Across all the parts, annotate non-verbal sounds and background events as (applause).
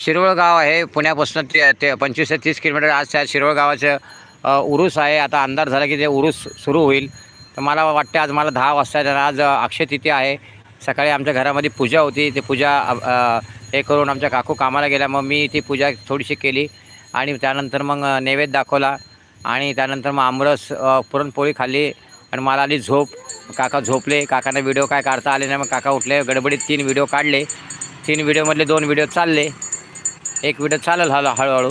शिरवळ गाव आहे. पुण्यापासून ते ते पंचवीस ते तीस किलोमीटर आज त्या शिरवळ गावाचं उरूस आहे. आता अंधार झाला की ते उरूस सुरू होईल. तर मला वाटते आज मला दहा वाजता तर आज अक्षय तिथी आहे. सकाळी आमच्या घरामध्ये पूजा होती. ते पूजा हे करून आमच्या काकू कामाला गेल्या. मग मी ती पूजा थोडीशी केली आणि त्यानंतर मग नैवेद्य दाखवला आणि त्यानंतर मग आमरस पुरणपोळी खाल्ली आणि मला आली झोप. काका झोपले. काकांना व्हिडिओ काय काढता आले नाही. मग काका उठले. गडबडीत तीन व्हिडिओ काढले. तीन व्हिडिओमधले दोन व्हिडिओ चालले. एक व्हिडिओ चालेल हळू हळूहळू.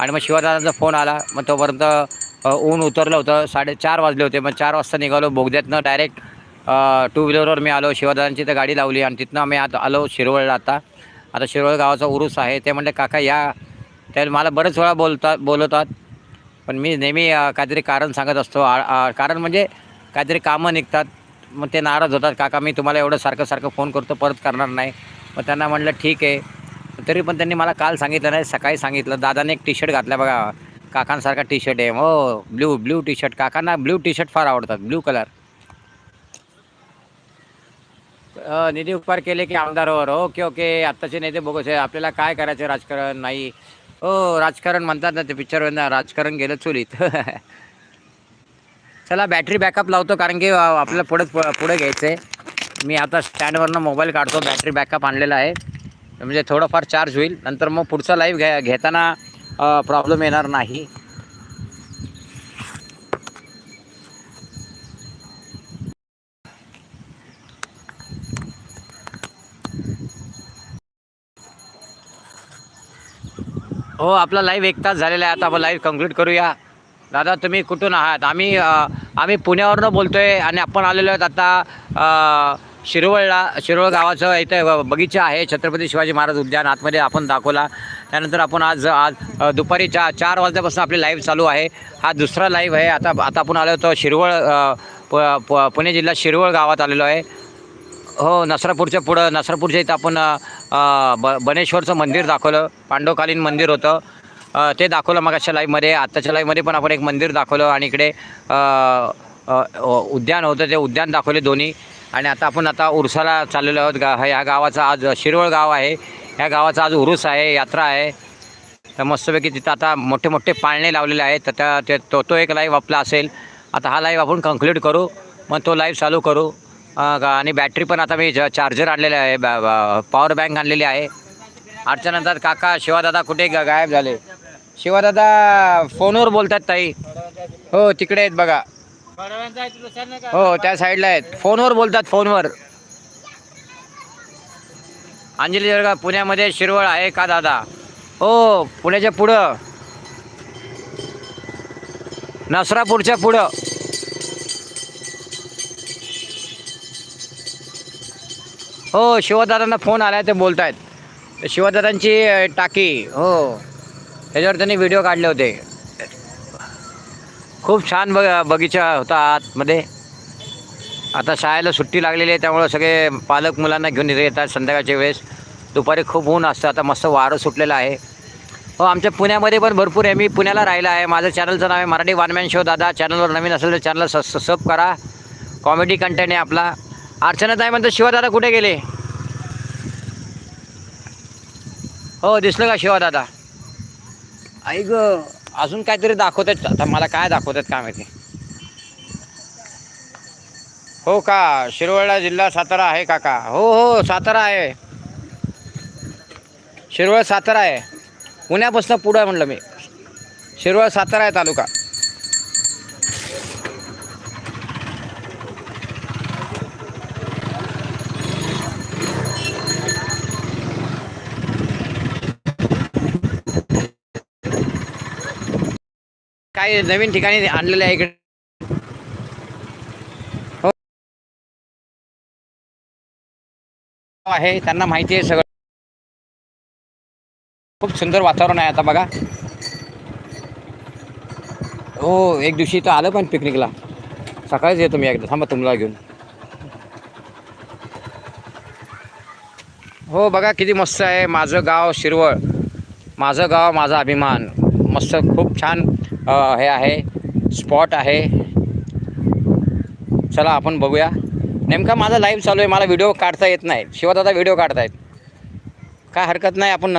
आणि मग शिवादादांचा फोन आला. मग तोपर्यंत ऊन उतरलं होतं. साडेचार वाजले होते. मग चार वाजता निघालो. बोगद्यातनं डायरेक्ट टू व्हीलरवर मी आलो. शिवादादांची तर गाडी लावली आणि तिथनं आम्ही आता आलो शिरवळला आता. आता शिरवळ गावाचा उरूस आहे. ते म्हणले काका या. त्या मला बरेच वेळा बोलतात बोलवतात. पण मी नेहमी काहीतरी कारण सांगत असतो. आ- कारण म्हणजे काहीतरी कामं निघतात. मग ते नाराज होतात. काका मी तुम्हाला एवढं सारखं सारखं फोन करतो. परत करणार नाही. मग त्यांना म्हटलं ठीक आहे. तरी पण त्यांनी मला काल सांगितलं नाही सकाळी सांगितलं. दादाने एक टी शर्ट घातला बघा. काकांसारखा टी शर्ट आहे. हो ब्ल्यू ब्ल्यू टी शर्ट काकांना ब्ल्यू टी शर्ट फार आवडतात. ब्ल्यू कलर निधी उपकार केले की आमदारावर. Okay okay. आत्ताचे नेते बघूच आहे आपल्याला काय करायचं राजकारण नाही. हो राजकारण म्हणतात ना ते पिक्चर ना. राजकारण गेलं चुलीत. (laughs) चला बॅटरी बॅकअप लावतो कारण की आपल्याला पुढे पुढे घ्यायचं आहे मी आता स्टँडवरनं मोबाईल काढतो. बॅटरी बॅकअप आणलेला आहे. म्हणजे थोडंफार चार्ज होईल. नंतर मग पुढचा लाईव्ह घ्या घेताना प्रॉब्लेम येणार नाही. हो आपला लाईव्ह एक तास झालेला आहे. आता आपण लाईव्ह कंप्लीट करूया. दादा तुम्ही कुठून आहात? आम्ही आम्ही पुण्यावरनं बोलतो आहे आणि आपण आलेलो आहोत आता शिरवळला शिरवळ गावाचं इथे ब- बगीचा आहे. छत्रपती शिवाजी महाराज उद्यान आतमध्ये आपण दाखवला. त्यानंतर आपण आज आज दुपारी चा चार वाजल्यापासून आपली लाईव्ह चालू आहे. हा दुसरा लाईव्ह आहे. आता आता आपण आलो होतो शिरवळ प- प- पुणे जिल्हा शिरवळ गावात आलेलो आहे. हो नसरापूरच्या पुढं नसरापूरच्या इथं आपण ब बनेश्वरचं मंदिर दाखवलं. पांडवकालीन मंदिर होतं. ते दाखवलं मग अशा लाईव्हमध्ये आत्ताच्या लाईव्हमध्ये पण आपण एक मंदिर दाखवलं आणि इकडे उद्यान होतं. ते उद्यान दाखवले दोन्ही. आणि आता आपण आता उरसाला चाललेलो आहोत गा ह्या गावाचा आज शिरवळ गाव आहे. ह्या गावाचा आज उरूस आहे यात्रा आहे. तर मस्तपैकी तिथं आता मोठे मोठे पाळणे लावलेले आहेत. तर त्या ते तो तो एक लाईव्ह आपला असेल. आता हा लाईव्ह आपण कंक्लूड करू. मग तो लाईव्ह चालू करू. आणि बॅटरी पण आता मी चार्जर आणलेला आहे. पॉवर बँक आणलेली आहे. अर्च्यानंतर काका शिवादादा कुठे गायब झाले? शिवादादा फोनवर बोलतात ताई. हो तिकडे आहेत बघा. हो त्या साईडला आहेत. फोनवर बोलतात फोनवर. अंजली जळगाव पुण्यामध्ये शिरवळ आहे का दादा? हो पुण्याच्या पुढं. नसरापूरच्या पुढं. हो शिवदादांना फोन आला ते बोलत आहेत शिवदादांची टाकी हो. त्याच्यावर त्यांनी व्हिडिओ काढले होते. खूप छान बग बगीचा होता आतमध्ये. आता शाळेला सुट्टी लागलेली आहे त्यामुळं सगळे पालक मुलांना घेऊन इथे येतात संध्याकाळच्या वेळेस. दुपारी खूप ऊन असतं आता मस्त वारं सुटलेलं आहे. हो आमच्या पुण्यामध्ये पण भरपूर आहे मी पुण्याला राहिला आहे. माझं चॅनलचं नाव आहे मराठी वानमॅन शो दादा. चॅनलवर नवीन असेल तर चॅनलला स सब करा. कॉमेडी कंटेंट आहे आपला. अर्चनाताई म्हणतो शिवादादा कुठे गेले? हो दिसलं का शिवादादा ऐक अजून काहीतरी दाखवत आहेत आता मला काय दाखवत आहेत काय माहिती. हो का? शिरवळला जिल्हा सातारा आहे काका. हो हो सातारा आहे. शिरवळ सातारा आहे. पुण्यापासून पुढं आहे म्हटलं मी. शिरवळ सातारा आहे तालुका. काय नवीन ठिकाणी आणलेलं आहे इकडे? हो. आहे त्यांना माहिती आहे सगळं. खूप सुंदर वातावरण आहे आता बघा. हो एक दिवशी इथं आलं पण पिकनिकला. सकाळीच येतो मी एकदा. थांबा तुम्हाला घेऊन. हो बघा किती मस्त आहे. माझं गाव शिरवळ. माझं गाव माझा अभिमान. मस्त खूप छान. हे आहे स्पॉट आहे. चला आपण बघूया. नेमका माझा लाईव्ह चालू आहे मला व्हिडिओ काढता येत नाही. शिवाय दादा व्हिडिओ काढतायत. काय हरकत नाही आपण